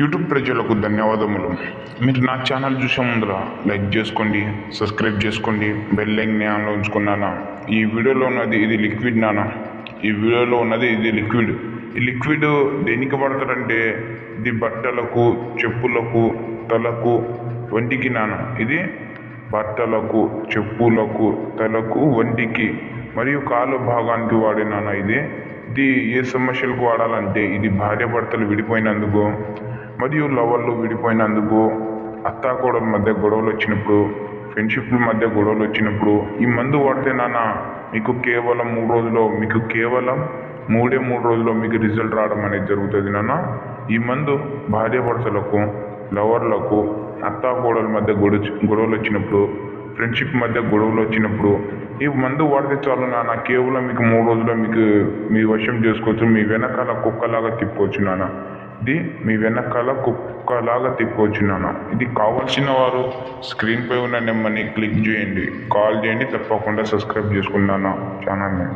YouTube ప్రజలకు ధన్యవాదములు. మీరు నా ఛానల్ చూసే ముందర లైక్ చేసుకోండి సబ్స్క్రైబ్ చేసుకోండి బెల్ లైక్ని ఆన్లో ఉంచుకున్నానా? ఈ వీడియోలో ఉన్నది ఇది లిక్విడ్ నానా? ఈ వీడియోలో ఉన్నది ఇది లిక్విడ్. ఈ లిక్విడ్ దేనికి వాడతారంటే ఇది బట్టలకు చెప్పులకు తలకు వంటికి నానా? ఇది బట్టలకు చెప్పులకు తలకు వంటికి. మరియు కాలు భాగానికి వాడే నాన్న ఇది? ఇది ఏ సమస్యలకు వాడాలంటే ఇది భార్య భర్తలు విడిపోయినందుకు మరియు లవర్లు విడిపోయినందుకు అత్తాకోడల మధ్య గొడవలు వచ్చినప్పుడు ఫ్రెండ్షిప్ల మధ్య గొడవలు వచ్చినప్పుడు ఈ మందు వాడితే నాన్న మీకు కేవలం మూడు రోజుల్లో మీకు కేవలం మూడే మూడు రోజుల్లో మీకు రిజల్ట్ రావడం అనేది జరుగుతుంది నాన్న. ఈ మందు భార్యభర్తలకు లవర్లకు అత్తాకోడల మధ్య గొడవ గొడవలు వచ్చినప్పుడు ఫ్రెండ్షిప్ మధ్య గొడవలు వచ్చినప్పుడు ఈ మందు వాడితే చాలు నాన్న కేవలం మీకు మూడు రోజుల్లో మీకు మీ వశం చేసుకోవచ్చు మీ వెనకాల కుక్కలాగా తిప్పుకోవచ్చు నాన్న. ఇది మీ వెనకాల కుక్కలాగా తిప్పుకోవచ్చు నాన్న ఇది కావాల్సిన వారు స్క్రీన్పై ఉన్న నెంబర్ని క్లిక్ చేయండి. కాల్ చేయండి తప్పకుండా సబ్స్క్రైబ్ చేసుకున్నాను ఛానల్ని.